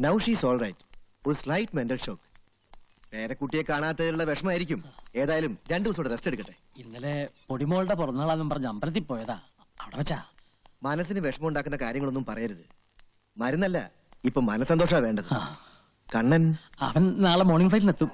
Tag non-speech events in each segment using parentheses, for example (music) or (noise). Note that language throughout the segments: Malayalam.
നൗ ഷീസ് ഓൾ റൈറ്റ് ഒരു സ്ലൈറ്റ് മെന്റൽ ഷോക്ക് പേരക്കുട്ടിയെ കാണാത്തതിലുള്ള വിഷമായിരിക്കും ഏതായാലും രണ്ടു ദിവസം റെസ്റ്റ് എടുക്കട്ടെ. ഇന്നലെ പൊടിമോളുടെ പിറന്നാളാന്നും പറഞ്ഞ് അമ്പലത്തിൽ പോയതാ. അവിടെ വെച്ചാ. മനസ്സിന് വിഷമം ഉണ്ടാക്കുന്ന കാര്യങ്ങളൊന്നും പറയരുത്. മരുന്നല്ല ഇപ്പൊ മനസ്സന്തോഷാ വേണ്ടത്. കണ്ണൻ. അവൻ നാളെ മോർണിംഗ് ഫ്ലൈറ്റിനെത്തും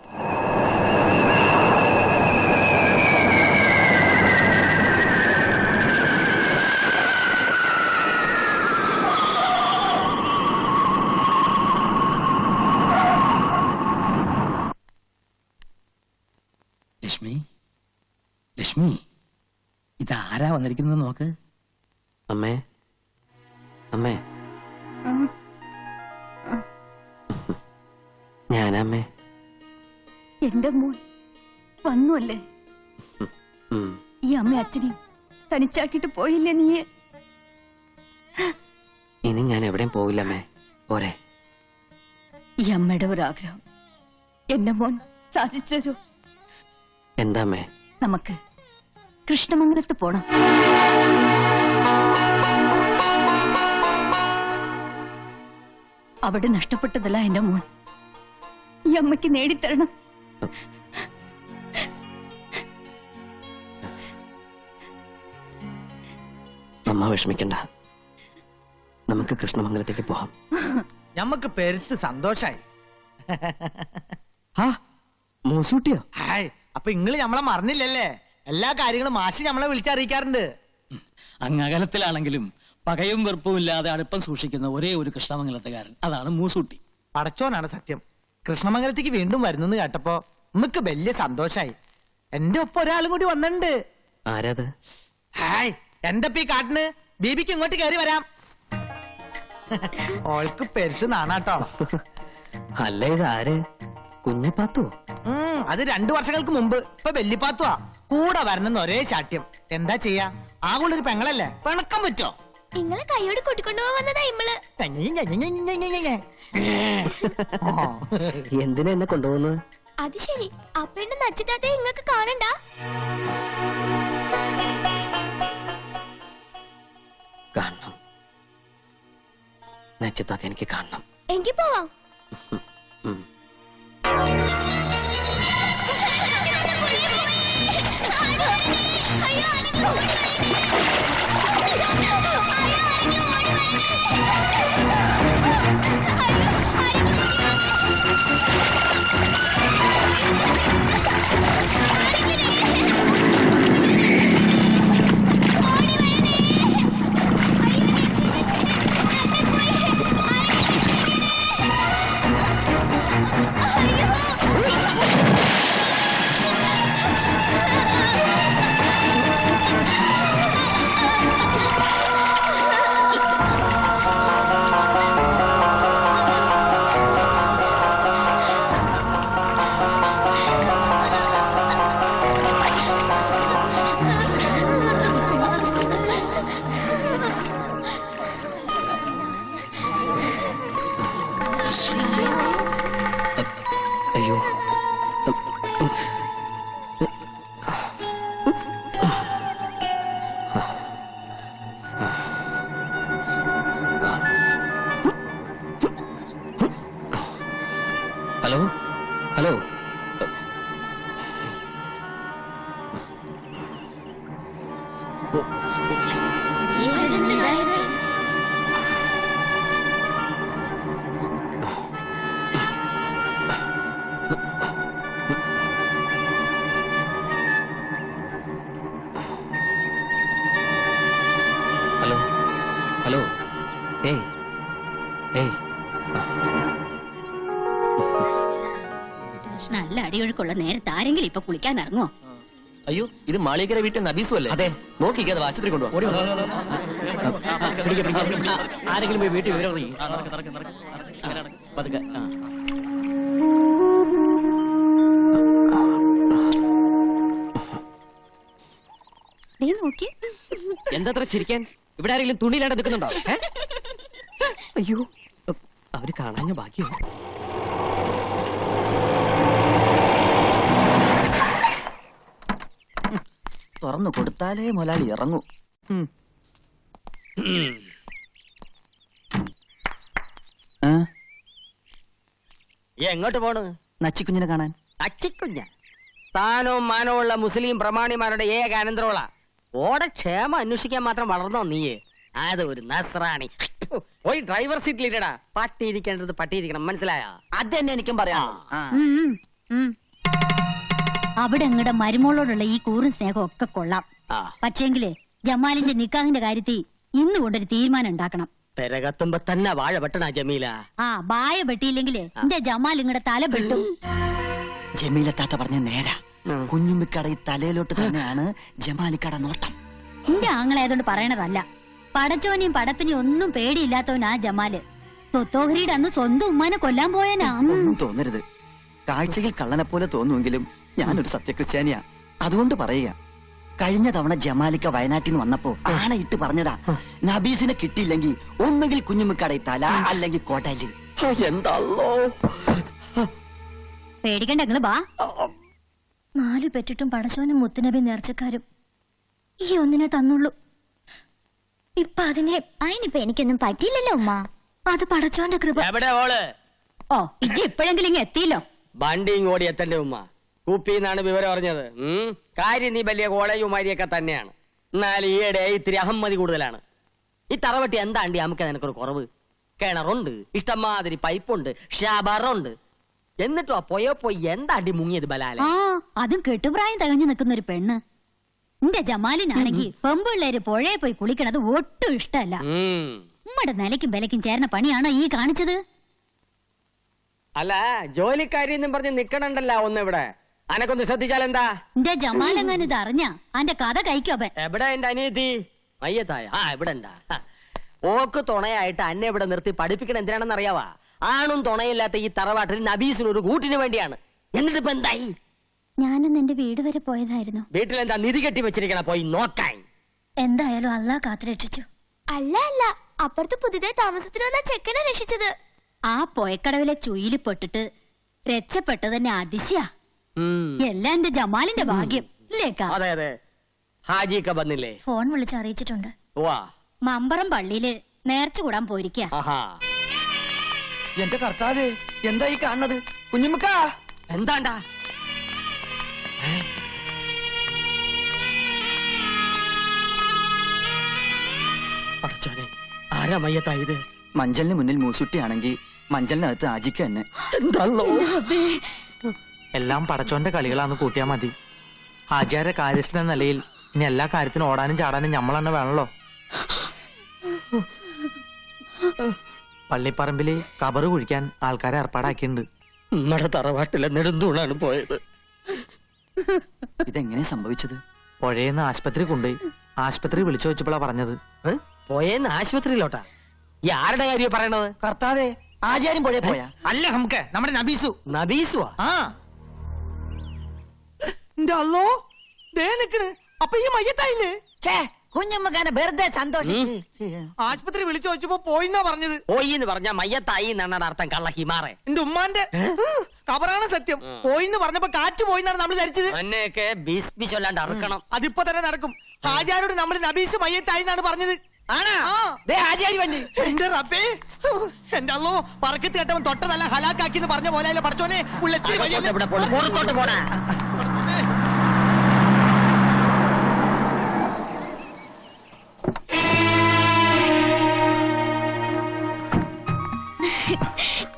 ലക്ഷ്മി ലക്ഷ്മി ഇതാരാ വന്നിരിക്കുന്നത് നോക്ക് അമ്മേ. അമ്മേ. ഞാനമ്മേ. എന്റെ മോൻ വന്നു അല്ലേ ഉം. ഈ അമ്മ അച്ഛനെ തനിച്ചാക്കിട്ട് പോയില്ലേ നീ ഇനി ഞാൻ എവിടെയും പോവില്ലമ്മേ. പോരെ. ഈ അമ്മയുടെ ഒരാഗ്രഹം. എന്റെ മോൻ സാധിച്ചു തരൂ എന്താ അമ്മേ നമുക്ക് കൃഷ്ണമംഗലത്ത് പോണം. അവിടെ നഷ്ടപ്പെട്ടതല്ല എന്റെ മോൻ. ഈ അമ്മയ്ക്ക് നേടിത്തരണം. അമ്മ വിഷമിക്കണ്ട. നമുക്ക് കൃഷ്ണമംഗലത്തേക്ക് പോവാം നമുക്ക് പെരുത്ത് സന്തോഷായി. ആ മൂസൂട്ടിയോ ഹായ് അപ്പൊ ഇങ്ങൾ ഞമ്മളെ മറന്നില്ലല്ലേ? എല്ലാ കാര്യങ്ങളും മാഷി നമ്മളെ വിളിച്ചറിയിക്കാറുണ്ട്. അങ്ങകലത്തിലാണെങ്കിലും പകയും വെറുപ്പും ഇല്ലാതെ അടുപ്പം സൂക്ഷിക്കുന്ന ഒരേ ഒരു കൃഷ്ണമംഗലത്തുകാരൻ. അതാണ് മൂസൂട്ടി. പടച്ചോനാണ് സത്യം. കൃഷ്ണമംഗലത്തേക്ക് വീണ്ടും വരുന്നെന്ന് കേട്ടപ്പോ നമുക്ക് വലിയ സന്തോഷായി. എന്റെ ഒപ്പം ഒരാളും കൂടി വന്നിട്ടുണ്ട്. ആരാത്? ഹായ് എന്റെ ഈ കാട്ടിന്? ബീബിക്ക് ഇങ്ങോട്ട് കയറി വരാം. (laughs) ഓൾക്ക് പെരുത്ത് നാണാട്ടോ. അല്ല ഇതാരേ? കുഞ്ഞിപ്പാത്തോ ഉം, അത് രണ്ടു വർഷങ്ങൾക്ക് മുമ്പ്. ഇപ്പൊ വെല്ലിപ്പാത്തുവാ. കൂടെ വരണമെന്ന് ഒരേ ചാട്യം എന്താ ചെയ്യാ? ആകുള്ളൊരു പെങ്ങളല്ലേ? പിണക്കം പറ്റോ? നിങ്ങളെ കൈയോട് കൂട്ടിക്കൊണ്ടുപോകാൻ വന്നതാ ഇമ്മൾ. എന്തിനാ എന്നെ കൊണ്ടുപോകുന്നത്? അത് ശരി. അപ്പേണ്ട നച്ചിത്താത്തെ ഇങ്ങക്ക് കാണണ്ട. കാണണം. നച്ചിത്താത്ത എനിക്ക് കാണണം. എനിക്ക് പോവാം. అయ్యో ഉം. അയ്യോ ഹലോ നല്ല അടിയൊഴുക്കുള്ള നേരത്തെ ആരെങ്കിലും ഇപ്പൊ കുളിക്കാൻ ഇറങ്ങോ അയ്യോ ഇത് മാളികര വീട്ടിൽ നബീസു അല്ലേ? അതെ. നോക്കി അത് ആശുപത്രി കൊണ്ടുപോകും ആരെങ്കിലും പോയി വീട്ടിൽ വിവരം അറിയിക്കും പതുക്കെ. ആ. നീ നോക്കി എന്താ ചിരിക്കാൻ? ഇവിടെ ആരെങ്കിലും തുണിയിലാണ്ട് നിൽക്കുന്നുണ്ടോ? (laughs) ഏ? അയ്യോ അവർ കാണാഞ്ഞ ഭാഗ്യം തുറന്നു കൊടുത്താലേ മുലാളി ഇറങ്ങൂ. എങ്ങോട്ട് പോണു? നച്ചിക്കുഞ്ഞിനെ കാണാൻ. അച്ചിക്കുഞ്ഞ സ്ഥാനവും മാനവുമുള്ള മുസ്ലിം പ്രമാണിമാരുടെ ഏക അനന്തരമുള്ള ഓടെ ക്ഷേമം അന്വേഷിക്കാൻ മാത്രം വളർന്നോ നീയേ? അത് ഒരു നസ്രാണി. ഒരു ഡ്രൈവർ സീറ്റിലിട്ടടാ പട്ടിയിരിക്കേണ്ടത് പട്ടിയിരിക്കണം മനസ്സിലായോ? അത് തന്നെ എനിക്കും പറയാം. അവിടെ അങ്ങടെ മരുമോളോടുള്ള ഈ കൂറും സ്നേഹവും ഒക്കെ കൊള്ളാം. പക്ഷേങ്കിൽ ജമാലിന്റെ നിക്കാഹിന്റെ കാര്യത്തിൽ ഇന്ന് കൊണ്ടൊരു തീരുമാനം ഉണ്ടാക്കണം. പെരകത്തുമ്പോ തന്നെ വാഴ വെട്ടണ ജമീല. ആ വായ വെട്ടിയില്ലെങ്കിൽ എന്റെ ജമാൽ ഇങ്ങടെ തല വെട്ടും. താത്ത പറഞ്ഞ നേരാ. കുഞ്ഞുമ്മിക്കട ഈ തലയിലോട്ട് തന്നെയാണ് ജമാലിക്കട നോട്ടം. എന്റെ ആങ്ങളായതുകൊണ്ട് പറയണതല്ല. പടച്ചോനെയും പടപ്പിനെയും ഒന്നും പേടിയില്ലാത്തവനാ ജമാൽ. സ്വത്തോഹരിയുടെ അന്ന് സ്വന്തം ഉമ്മാനെ കൊല്ലാൻ പോയനാ. ഒന്നും തോന്നരുത്. കാഴ്ചയിൽ കള്ളനെ പോലെ തോന്നുമെങ്കിലും ഞാനൊരു സത്യക്രിസ്ത്യാനിയാ. അതുകൊണ്ട് പറയുക കഴിഞ്ഞ തവണ ജമാലിക്ക വയനാട്ടിൽ നിന്ന് വന്നപ്പോ ആണയിട്ട് പറഞ്ഞതാ നബീസിനെ കിട്ടിയില്ലെങ്കിൽ ഒന്നുകിൽ കുഞ്ഞുമ്മിക്കട തല അല്ലെങ്കിൽ കോട്ടാലി എന്താള്ളോ? പേടിക്കണ്ട നിങ്ങൾ ബാ നാല് പെറ്റിട്ടും പടശോനും മുത്തുനബി നേർച്ചക്കാരും ഈ ഒന്നിനെ തന്നുള്ളൂ. ഇപ്പൊ അതിനെ അതിനിപ്പൊ എനിക്കൊന്നും പറ്റിയില്ലല്ലോ ഉമ്മ. അത് പടച്ചോന്റെ കൃപ എവിടെ ഓൾ ഓ ഇജ്ജ് ഇപ്പോഴെങ്കിലും ഇങ്ങ് എത്തിയില്ലോ. ബണ്ടി ഇങ്ങോട്ട് എത്തണ്ടേ ഉമ്മ? കുപ്പിന്നാണ് വിവരം അറിഞ്ഞത്. ഉം. കാര്യം നീ വലിയ കോളേജുമാരിയൊക്കെ തന്നെയാണ്. എന്നാൽ ഈയിടെ ഇത്തിരി അഹമ്മതി കൂടുതലാണ്. ഈ തറവട്ടി എന്താണ്ടി നമുക്ക് നിനക്കൊരു കുറവ്. കിണറുണ്ട് ഇഷ്ടംമാതിരി പൈപ്പുണ്ട് ഷാബറുണ്ട്. എന്നിട്ടോ പോയോ പോയി എന്താണ്ടി മുങ്ങിയത് ബലാല? അതും കെട്ടുപ്രായം തകഞ്ഞു നിൽക്കുന്ന ഒരു പെണ്ണ് എന്റെ ജമാലിനാണെങ്കിൽ പെമ്പിള്ളേര് പുഴയെ പോയി കുളിക്കണത് ഒട്ടും ഇഷ്ടമല്ല. ഉമ്മടെ ഉമ്മയുടെ നിലയ്ക്കും വിലയ്ക്കും ചേർന്ന പണിയാണോ ഈ കാണിച്ചത്? അല്ല ജോലിക്കാരി എന്നും പറഞ്ഞ് നിക്കണണ്ടല്ലോ ഒന്ന് ഇവിടെ അനക്കൊന്ന് ശ്രദ്ധിച്ചാൽ എന്താ എന്റെ ജമാലെങ്ങാൻ ഇത് അറിഞ്ഞ? അന്റെ കഥ കഴിക്കോപ്പൻ എവിടെ എന്റെ അനിയത്തി? മയ്യത്തായ ആ ഇവിടെ ഉണ്ടാ ഓക്ക് തുണയായിട്ട് അന്നെ ഇവിടെ നിർത്തി പഠിപ്പിക്കണ എന്തിനാണെന്ന് അറിയാവാ? ആണും തുണയില്ലാത്ത ഈ തറവാട്ടിൽ നബീസിന് ഒരു കൂട്ടിന് വേണ്ടിയാണ്. എന്നിട്ട് ഇപ്പൊ എന്തായി? ഞാനൊന്ന് എന്റെ വീട് വരെ പോയതായിരുന്നു. വീട്ടിൽ എന്താ നിധി കെട്ടി വെച്ചിരിക്കണ? പോയി നോക്കാൻ. എന്തായാലും അല്ലാ കാത്തുരക്ഷിച്ചു. അല്ല അല്ല. അപ്പുറത്ത് പുതിയതായി താമസത്തിന് വന്ന ചെക്കനെ രക്ഷിച്ചത്. ആ പൊയക്കടവിലെ ചുയിലിപ്പെട്ടിട്ട് രക്ഷപ്പെട്ടത് തന്നെ അതിശയ. എല്ലാം എന്റെ ജമാലിന്റെ ഭാഗ്യം. അതെ അതെ. ഹാജിയൊക്കെ വന്നില്ലേ? ഫോൺ വിളിച്ച് അറിയിച്ചിട്ടുണ്ട്. വാ മമ്പറം പള്ളിയിൽ നേർച്ച കൂടാൻ പോയിരിക്ക. ആഹാ. എന്റെ കർത്താവേ എന്താ ഈ കാണുന്നത്? കുഞ്ഞുമുക്ക. എന്താണ്ടാ? പടച്ചോനെ ആരാ മഞ്ചലിന് മുന്നിൽ മൂസുട്ടിയാണെങ്കിൽ മഞ്ചലിനകത്ത് ആജിക്ക തന്നെ. എന്താണല്ലോ എല്ലാം പടച്ചോന്റെ കളികളാന്ന് കൂട്ടിയാ മതി. ആചാര കാര്യസ്ഥന നിലയിൽ ഇനി എല്ലാ കാര്യത്തിനും ഓടാനും ചാടാനും നമ്മൾ തന്നെ വേണല്ലോ. പള്ളിപ്പറമ്പിൽ കബറ് കുഴിക്കാൻ ആൾക്കാരെ ഏർപ്പാടാക്കിയിട്ടുണ്ട്. നമ്മുടെ തറവാട്ടിലെ നെടുന്തൂണാണ് പോയത്. ഇതെങ്ങനെ സംഭവിച്ചത്? പുഴയെന്ന് ആശുപത്രി കൊണ്ടുപോയി ആശുപത്രി വിളിച്ചു വെച്ചപ്പോഴാ പറഞ്ഞത്? പോയെന്ന് ആശുപത്രിയിലോട്ടാ? ഈ ആരുടെ കാര്യം പറയണത്? കർത്താവേ ആചാര്യം പുഴയെ പോയാ? അല്ല നമുക്ക് നമ്മുടെ നബീസു. നബീസുവാ? ആ. അല്ലോ ദേ നിക്കണ് അപ്പൊ ഈ മയ്യത്തായില്ലേ? കുഞ്ഞമ്മക്കാനെ വെറുതെ സന്തോഷം ആശുപത്രി വിളിച്ചു വെച്ചപ്പോ പോയിന്നാ പറഞ്ഞത്. പോയി എന്ന് പറഞ്ഞ മയ്യത്തായി എന്നാണ് അർത്ഥം കള്ള ഹിമാറെ. എന്റെ ഉമ്മാന്റെ. കബറാണ് സത്യം. പോയിന്ന് പറഞ്ഞപ്പോ കാറ്റ് പോയിന്നാണ് നമ്മൾ ധരിച്ചത്. അന്നെയൊക്കെ ബീസ് ചൊല്ലാണ്ട് അറക്കണം. അതിപ്പോ തന്നെ നടക്കും. ഹാജാരോട് നമ്മൾ നബീസ് മയ്യത്തായി എന്നാണ് പറഞ്ഞത്. എന്റെ റബ്ബേ. എന്റെ അല്ലോ പറക്കത്ത് കേട്ടവൻ തൊട്ടതല്ല ഹലാക്കാക്കി എന്ന് പറഞ്ഞ പോലെ പഠിച്ചോനെ. ഉള്ളെത്തിരി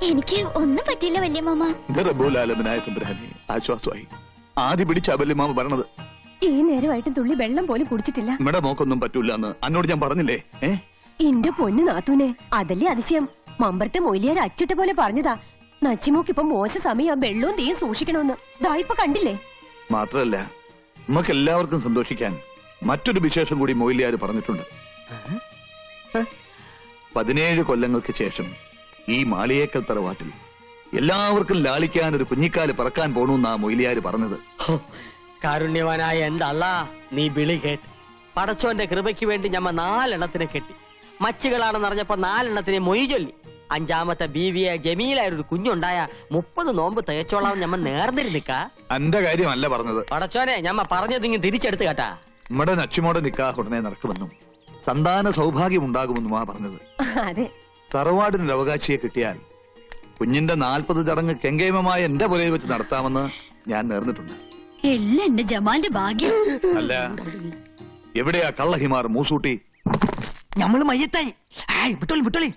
എനിക്ക് ഒന്നും പറ്റില്ല വല്യ മാമ. ഇത് റബ്ബുലാലമനായ തമ്പുരാനെ ആശ്വാസമായി. ആദ്യ പിടിച്ച വല്യമാമ പറഞ്ഞത് ഈ നേരമായിട്ട് തുള്ളി വെള്ളം പോലും കുടിച്ചിട്ടില്ല. നമ്മുടെ മോക്കൊന്നും പറ്റൂല എന്ന് അന്നോട് ഞാൻ പറഞ്ഞില്ലേ? ഏ? എന്റെ പൊന്നു നാത്തൂനെ അതല്ലേ അതിശയം? മമ്പറത്തെ മൊയിലിയാർ അച്ചിട്ട പോലെ പറഞ്ഞതാ. നച്ചിമോക്കിപ്പൊ മോശ സമയം വെള്ളവും തീയും സൂക്ഷിക്കണമെന്ന്. ദാ ഇപ്പൊ കണ്ടില്ലേ? മാത്രല്ല നമുക്ക് എല്ലാവർക്കും സന്തോഷിക്കാൻ മറ്റൊരു വിശേഷം കൂടി മൊയിലിയാർ പറഞ്ഞിട്ടുണ്ട്. പതിനേഴ് കൊല്ലങ്ങൾക്ക് ശേഷം ഈ മാളിയേക്കൽ തറവാട്ടിൽ. എല്ലാവർക്കും ലാളിക്കാൻ ഒരു കുഞ്ഞിക്കാൽ പറക്കാൻ പോണൂന്നാ മൊയിലിയാര് പറഞ്ഞത്. കാരുണ്യവാനായ എന്റെ അല്ലാ നീ വിളി കേട്ട്. പടച്ചോന്റെ കൃപയ്ക്ക് വേണ്ടി ഞമ്മ നാലെണ്ണത്തിനെ കെട്ടി. മച്ചുകളാണെന്ന് അറിഞ്ഞപ്പോ നാലെണ്ണത്തിനെ മൊയ് ചൊല്ലി. അഞ്ചാമത്തെ ബീവിയെ ജമീലായ ഒരു കുഞ്ഞുണ്ടായ മുപ്പത് നോമ്പ് തേച്ചോളാം ഞമ്മ നേർന്നിരുന്നിക്ക? എന്റെ കാര്യമല്ല പറഞ്ഞത്. പടച്ചോനെ ഞമ്മ പറഞ്ഞതിങ്ങ് തിരിച്ചെടുത്ത് കേട്ടാ. നമ്മുടെ നച്ചുമോടെ നിക്കാ ഉടനെ നടക്കുമെന്നും സന്താന സൗഭാഗ്യം ഉണ്ടാകുമെന്നുമാ പറഞ്ഞത്. അതെ. തറവാടിനൊരു അവകാശിയെ കിട്ടിയാൽ കുഞ്ഞിന്റെ നാൽപ്പത് ചടങ്ങ് കെങ്കേമമായ എന്റെ പുരയിൽ വെച്ച് നടത്താമെന്ന് ഞാൻ നേർന്നിട്ടുണ്ട്. എല്ലാം എന്റെ ജമാലിന്റെ ഭാഗ്യം. അല്ല എവിടെയാ കള്ളഹിമാർ മൂസൂട്ടി? ഞമ്മൾ മയ്യത്തായി. ആയ് വിട്ടോളി വിട്ടോളി.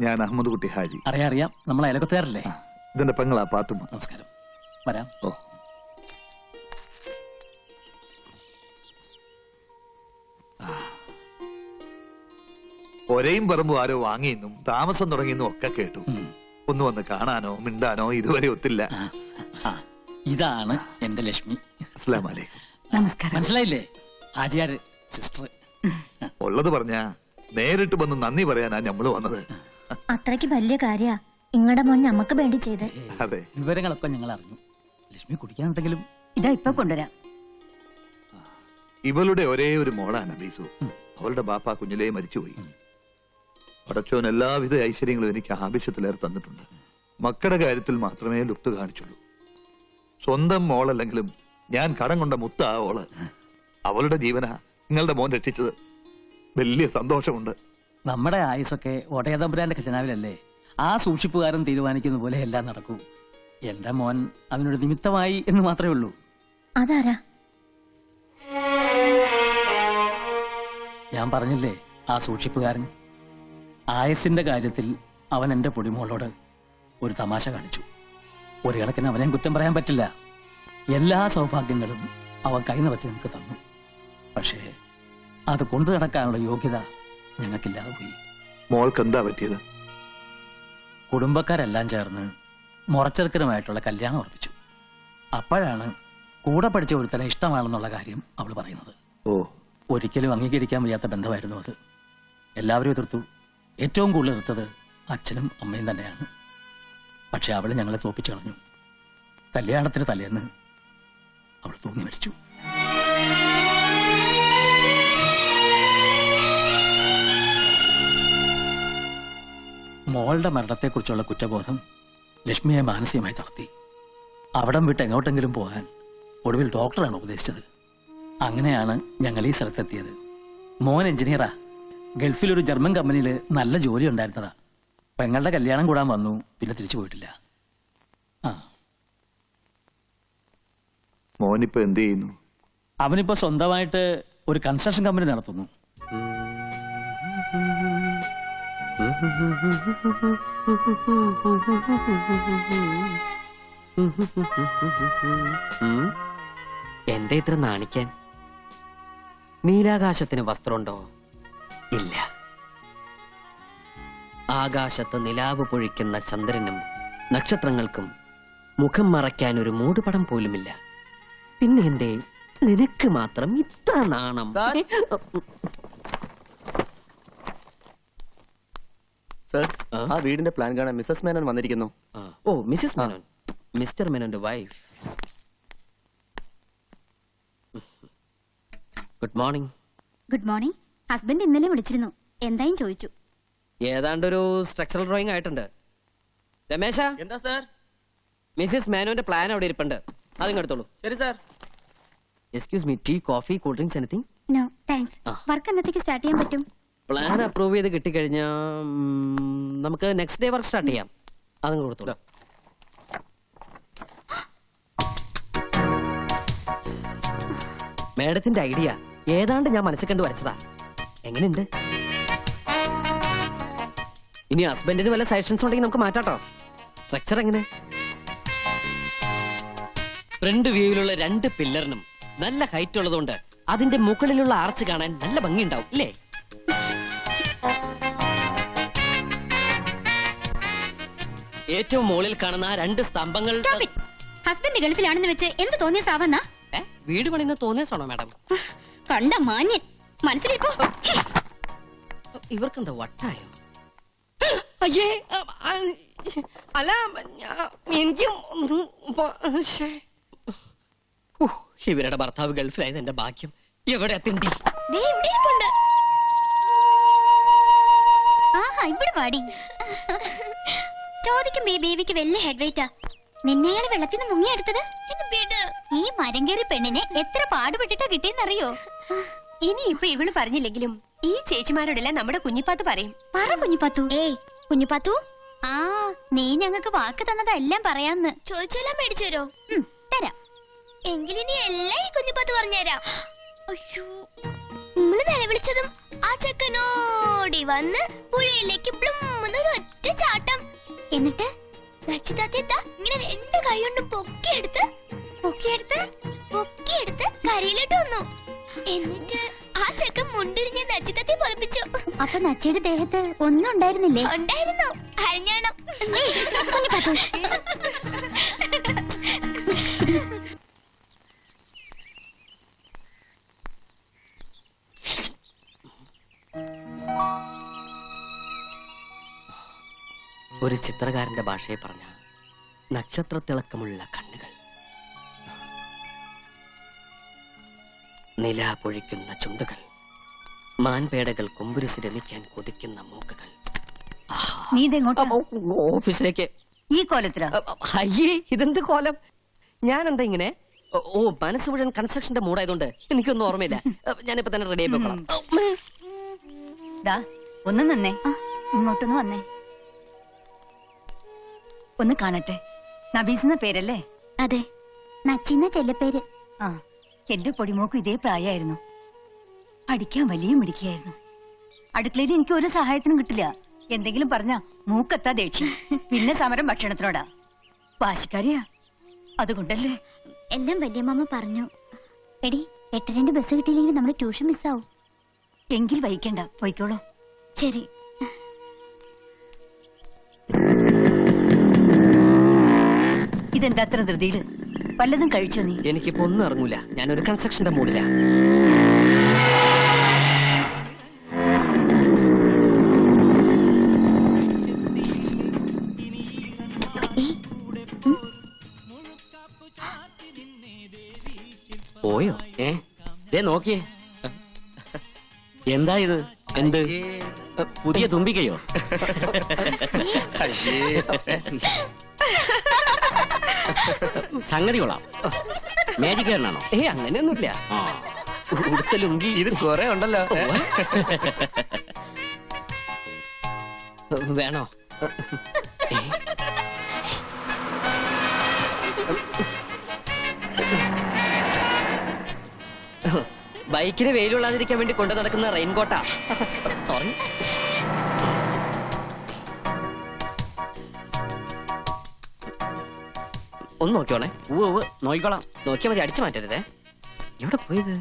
ഞാൻ അഹമ്മദ് കുട്ടി ഹാജി. അറിയാം അറിയാം. നമ്മൾ അയലക്കത്തുകാരല്ലേ ഇതിന്റെ പെങ്ങളാ പാത്തുമ്മ നമസ്കാരം. വരാം. ഓ. ഒരേയും പറമ്പും ആരോ വാങ്ങിയെന്നും താമസം തുടങ്ങിയെന്നും ഒക്കെ കേട്ടു. ഒന്ന് വന്ന് കാണാനോ മിണ്ടാനോ ഇതുവരെ ഒത്തില്ല. ഇതാണ് എന്റെ ലക്ഷ്മി. നമസ്കാരം. മനസ്സിലായില്ലേ? ആചാര് സിസ്റ്റർ ഉള്ളത് പറഞ്ഞ നേരിട്ട് വന്ന് നന്ദി പറയാനാ ഞമ്മൾ വന്നത്. അത്രയ്ക്ക് വലിയ കാര്യ. ഇങ്ങടെ മോൻ ഞമ്മക്ക് വേണ്ടി ചെയ്ത്. അതെ. വിവരങ്ങളൊക്കെ ഞങ്ങൾ അറിഞ്ഞു ലക്ഷ്മി കുടിക്കാനുണ്ടെങ്കിലും ഇതാ ഇപ്പൊ കൊണ്ടുവരാം. ഇവളുടെ ഒരേ ഒരു മോളാണ് ബീസു. അവളുടെ ബാപ്പ കുഞ്ഞിലേ മരിച്ചുപോയി. പടച്ചോൻ എല്ലാവിധ ഐശ്വര്യങ്ങളും എനിക്ക് ആവശ്യത്തിലേറെ തന്നിട്ടുണ്ട്. മക്കളുടെ കാര്യത്തിൽ മാത്രമേ ലുപ്ത് കാണിച്ചുള്ളൂ. സ്വന്തം മോളല്ലെങ്കിലും ഞാൻ കടം കൊണ്ട മുത്ത ആ ഓൾ. അവളുടെ ജീവന നിങ്ങളുടെ മോൻ രക്ഷിച്ചത്. വലിയ സന്തോഷമുണ്ട്. നമ്മുടെ ആയുസൊക്കെ ഒടയതമ്പുരാന്റെ ഖജനാവിലല്ലേ? ആ സൂക്ഷിപ്പുകാരൻ തീരുമാനിക്കുന്ന പോലെ എല്ലാം നടക്കൂ. എന്റെ മോൻ അതിനൊരു നിമിത്തമായി എന്ന് മാത്രമേ ഉള്ളൂ. അതാരാ? ഞാൻ പറഞ്ഞില്ലേ ആ സൂക്ഷിപ്പുകാരൻ? ആയസിന്റെ കാര്യത്തിൽ അവൻ എന്റെ പൊടിമോളോട് ഒരു തമാശ കാണിച്ചു. ഒരു കണക്കിന് അവനെ കുറ്റം പറയാൻ പറ്റില്ല. എല്ലാ സൗഭാഗ്യങ്ങളും അവൻ കൈ നിറച്ച് നിനക്ക് തന്നു. പക്ഷേ അത് കൊണ്ടു നടക്കാനുള്ള യോഗ്യത ഞങ്ങൾക്കില്ലാതെ പോയി മോൾക്ക് എന്താ പറ്റിയത്? കുടുംബക്കാരെല്ലാം ചേർന്ന് മുറച്ചെറുക്കനുമായിട്ടുള്ള കല്യാണം ഉറപ്പിച്ചു. അപ്പോഴാണ് കൂടെ പഠിച്ച ഒരുത്തനെ ഇഷ്ടമാണെന്നുള്ള കാര്യം അവൾ പറയുന്നത്. ഓ. ഒരിക്കലും അംഗീകരിക്കാൻ വയ്യാത്ത ബന്ധമായിരുന്നു അത്. എല്ലാവരും എതിർത്തു. ഏറ്റവും കൂടുതൽ എതിർത്തത് അച്ഛനും അമ്മയും തന്നെയാണ്. പക്ഷെ അവൾ ഞങ്ങളെ തോപ്പിച്ചു കളഞ്ഞു. കല്യാണത്തിന് തലേന്ന് അവൾ തൂങ്ങി മരിച്ചു. മോളുടെ മരണത്തെക്കുറിച്ചുള്ള കുറ്റബോധം ലക്ഷ്മിയെ മാനസികമായി തളർത്തി. അവിടം വിട്ട് എങ്ങോട്ടെങ്കിലും പോകാൻ ഒടുവിൽ ഡോക്ടറാണ് ഉപദേശിച്ചത്. അങ്ങനെയാണ് ഞങ്ങൾ ഈ സ്ഥലത്തെത്തിയത്. മോൻ എഞ്ചിനീയറാ. ഗൾഫിൽ ഒരു ജർമ്മൻ കമ്പനിയിൽ നല്ല ജോലി ഉണ്ടായിരുന്നതാ. പെങ്ങളുടെ കല്യാണം കൂടാൻ വന്നു പിന്നെ തിരിച്ചു പോയിട്ടില്ല. ആ. മോനിപ്പോ എന്ത് ചെയ്യുന്നു? അവനിപ്പോ സ്വന്തമായിട്ട് ഒരു കൺസ്ട്രക്ഷൻ കമ്പനി നടത്തുന്നു. എന്താ ഇത്ര നാണിക്കാൻ? നീലാകാശത്തിന് വസ്ത്രമുണ്ടോ? ഇല്ല. ആകാശത്ത് നിലാവ് പൊഴിക്കുന്ന ചന്ദ്രനും നക്ഷത്രങ്ങൾക്കും മുഖം മറയ്ക്കാൻ ഒരു മൂടുപടം പോലുമില്ല. പിന്നെ എന്തേ? നിനക്ക് മാത്രം ഇത്ര നാണം. സർ ആ? ആ വീടിന്റെ പ്ലാൻ കാണാൻ മിസ്സസ് മേനോൻ വന്നിരിക്കുന്നു. ഓ മിസ്സിസ് മേനോൻ. മിസ്റ്റർ മേനോന്റെ wife. Good morning. Good morning. Husband ഇന്നലെ വിളിച്ചിരുന്നു. എന്തായും ചോദിച്ചു. ഏതാണ്ടൊരു സ്ട്രക്ചറൽ ഡ്രോയിങ് ആയിട്ടുണ്ട്. രമേശ? എന്താ സർ? മിസ്സിസ് മേനോന്റെ പ്ലാൻ അവിടെ ഇരിപ്പുണ്ട്. അതിങ്ങെടുത്തോളൂ ശരി sir. Excuse me tea coffee cool drinks anything no thanks work എന്നത്തേക്ക് സ്റ്റാർട്ട് ചെയ്യാൻ പറ്റും? പ്ലാൻ അപ്രൂവ് ചെയ്ത് കിട്ടിക്കഴിഞ്ഞാൽ നമുക്ക് നെക്സ്റ്റ് ഡേ വർക്ക് സ്റ്റാർട്ട് ചെയ്യാം. അതും കൊടുത്തോളൂ. മേഡത്തിന്റെ ഐഡിയ ഏതാണ്ട് ഞാൻ മനസ്സിൽ കണ്ട് വരച്ചതാ. എങ്ങനെയുണ്ട്? ഇനി ഹസ്ബൻഡിന് വല്ല സജഷൻസ് ഉണ്ടെങ്കിൽ നമുക്ക് മാറ്റാട്ടോ. സ്ട്രക്ചർ എങ്ങനെ? ഫ്രണ്ട് വ്യൂവിലുള്ള രണ്ട് പില്ലറിനും നല്ല ഹൈറ്റ് ഉള്ളതുകൊണ്ട് അതിന്റെ മുകളിലുള്ള ആർച്ച് കാണാൻ നല്ല ഭംഗിയുണ്ടാവും ഇല്ലേ ഏറ്റവും മുകളിൽ കാണുന്ന ആ രണ്ട് സ്തംഭങ്ങൾ ഹസ്ബൻഡ് ഗൾഫിലാണെന്ന് വെച്ച് എന്ത് തോന്നിയ സാവന്ന? വീട് പണിന്ന് തോന്നിയസാണോ മാഡം? കണ്ട മാന്യൻ. മനസ്സിലിപ്പോ ഇവർക്കെന്താ വട്ടായോ? അയ്യേ അല്ല എനിക്കും. ഇവരുടെ ഭർത്താവ് ഗൾഫിലായത് എന്റെ ഭാഗ്യം. എവിടെ തിണ്ടി? ഇവിടെ പാടി. ചോദിക്കും ഈ ബേബിക്ക് വലിയ ഹെഡ് വെയിറ്റാ നിന്നെയാണ് വെള്ളത്തിൽ നിന്ന് മുങ്ങിയെടുത്തത്? ഈ മരം കയറി പെണ്ണിനെ എത്ര പാടുപെട്ടിട്ടാ കിട്ടിയെന്നറിയോ? ഇനി ഇപ്പൊ ഇവൾ പറഞ്ഞില്ലെങ്കിലും ഈ ചേച്ചിമാരോടെല്ലാം നമ്മുടെ കുഞ്ഞിപ്പാത്ത് പറയും. പറ കുഞ്ഞിപ്പാത്തു. ഏയ് കുഞ്ഞിപ്പാത്തു. ആ നീ ഞങ്ങൾക്ക് വാക്ക് തന്നതെല്ലാം പറയാന്ന്. ചോദിച്ചെല്ലാം മേടിച്ചു തരോ? തരാം. എങ്കിലിനി എല്ലാം ഈ കുഞ്ഞിപ്പാത്ത് പറഞ്ഞുതരാം. അയ്യോ നമ്മൾ നിലവിളിച്ചതും ആ ചെക്കനോടി വന്ന് പുഴയിലേക്ക് പ്ലുമ്മെന്നൊരു ഒറ്റ ചാട്ടം. എന്നിട്ട് നച്ചിതാത്ത ഇങ്ങനെ രണ്ട് കൈകൊണ്ട് പൊക്കിയെടുത്ത് പൊക്കിയെടുത്ത് പൊക്കിയെടുത്ത് കരയിലിട്ട് വന്നു. എന്നിട്ട് ആ ചെക്കൻ മുണ്ടിരിഞ്ഞ് നച്ചിതത്തെ പൊളിപ്പിച്ചു അപ്പൊ നച്ചിയുടെ ദേഹത്ത് ഒന്നും ഉണ്ടായിരുന്നില്ലേ? ഉണ്ടായിരുന്നു. അരഞ്ഞാണം. (laughs) ഒരു ചിത്രകാരന്റെ ഭാഷയെ പറഞ്ഞ നക്ഷത്രത്തിളക്കമുള്ള കണ്ണുകൾ. നില പൊഴിക്കുന്ന ചുണ്ടുകൾ മാൻപേടകൾ കുമ്പുരുസി രമിക്കാൻ കൊതിക്കുന്ന മൂക്കുകൾ. നീ ഓഫീസിലേക്ക്. ഈ കോലത്തിലാ? അയ്യേ ഇതെന്ത് കോലം? ഞാൻ എന്താ ഇങ്ങനെ? ഓ, മനസ് മനസ്സ് മുഴുവൻ കൺസ്ട്രക്ഷന്റെ മൂടായതുകൊണ്ട് എനിക്കൊന്നും ഓർമ്മയില്ല. ഞാനിപ്പോ തന്നെ റെഡി ആയി പോയിക്കോളാം ഒന്നും തന്നെ ഇങ്ങോട്ടൊന്ന് വന്നേ. ഒന്ന് കാണട്ടെ. നബീസ് എന്ന പേരല്ലേ? അതെ. നച്ചിന്ന ചെല്ലപ്പേര് ആ എന്റെ പൊടിമോക്കും ഇതേ പ്രായമായിരുന്നു. പഠിക്കാൻ വലിയ മിടിക്കായിരുന്നു അടുക്കളയിൽ എനിക്ക് ഒരു സഹായത്തിനും കിട്ടില്ല. എന്തെങ്കിലും പറഞ്ഞ മൂക്കത്താ ദേഷ്യം. (laughs) പിന്നെ സമരം ഭക്ഷണത്തിനോടാ. വാശിക്കാരിയാ. അതുകൊണ്ടല്ലേ? എല്ലാം വല്യമ്മ പറഞ്ഞു. എടി എട്ടരന്റെ ബസ് കിട്ടിയില്ലെങ്കിൽ നമ്മുടെ ട്യൂഷൻ മിസ്സാവും. എങ്കിൽ വൈകണ്ട പോയിക്കോളൂ. ശരി. ഇതെന്താ അത്ര ധൃതിയിൽ വല്ലതും കഴിച്ചോ നീ? എനിക്കിപ്പോ ഒന്നും ഇറങ്ങൂല. ഞാനൊരു കൺസ്ട്രക്ഷന്റെ മൂടില്ല പോയോ? ഏ? ദേ നോക്കിയേ. എന്താ ഇത്? എന്ത്? പുതിയ തുമ്പിക്കയോ സംഗതി കൊള്ളാം മേജിക്കാരനാണോ ഏ അങ്ങനെയൊന്നുമില്ല. ഉടുത്ത ലുങ്കി ഇത് കൊറേ ഉണ്ടല്ലോ. വേണോ? ബൈക്കിന് വെയിലുള്ളാതിരിക്കാൻ വേണ്ടി കൊണ്ടു നടക്കുന്ന റെയിൻകോട്ടാ. സോറി. ഒന്ന് നോക്കിയോണേ ഉവ് നോക്കിക്കോളാം. നോക്കിയാൽ മതി അടിച്ചു മാറ്റരുതേ. എവിടെ പോയത്?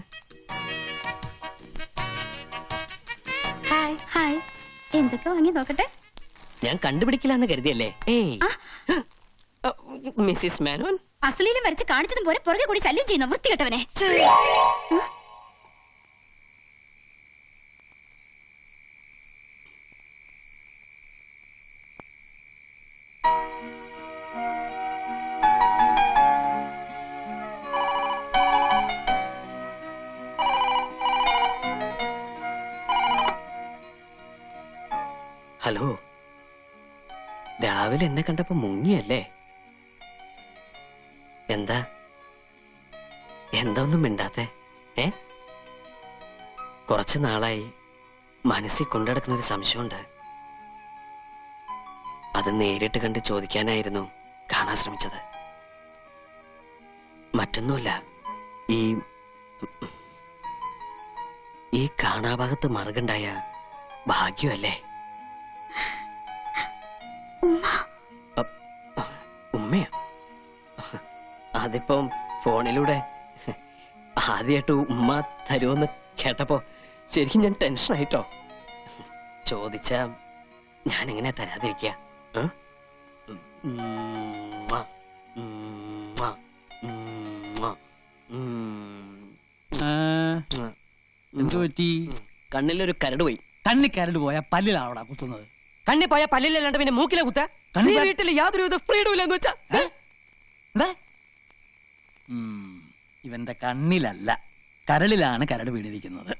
Hi hi. എന്തൊക്കെ വാങ്ങി നോക്കട്ടെ? ഞാൻ കണ്ടുപിടിക്കില്ല എന്ന് കരുതിയല്ലേ? ഏയ്. മിസ്സിസ് മേനോൻ? അസലീലും വരച്ച് കാണിച്ചതും പോലെ പുറകെ കൂടി ശല്യം ചെയ്യുന്ന വൃത്തികെട്ടവനെ. ഹലോ. രാവിലെ എന്നെ കണ്ടപ്പോ മുങ്ങിയല്ലേ? എന്താ? എന്താ ഒന്നും മിണ്ടാത്തെ? ഏ? കുറച്ചു നാളായി മനസ്സിൽ കൊണ്ടുനടക്കുന്ന ഒരു സംശയമുണ്ട്. അത് നേരിട്ട് കണ്ട് ചോദിക്കാനായിരുന്നു കാണാൻ ശ്രമിച്ചത്. മറ്റൊന്നുമല്ല ഈ ഈ കാണാഭാഗത്ത് മറുകണ്ടായ ഭാഗ്യമല്ലേ? ഉമ്മയോ അതിപ്പം ഫോണിലൂടെ ആദ്യമായിട്ട് ഉമ്മ തരുമെന്ന് കേട്ടപ്പോ ശരിക്കും ഞാൻ ടെൻഷനായിട്ടോ. ചോദിച്ച ഞാൻ എങ്ങനെ തരാതിരിക്കുക. എന്തു പറ്റി? കണ്ണിലൊരു കരട് പോയി. കണ്ണി കരട് പോയാ പല്ലിലാവടാ കുത്തുന്നത്? കണ്ണി പോയാ പല്ലിലല്ലാണ്ട് പിന്നെ മൂക്കിലെ കുത്ത? നീ വീട്ടിൽ യാതൊരുവിധ ഫ്രീഡം ഇല്ലെന്ന് വെച്ചാ ഇവന്റെ കണ്ണിലല്ല കരളിലാണ് കരട് വീണിരിക്കുന്നത്.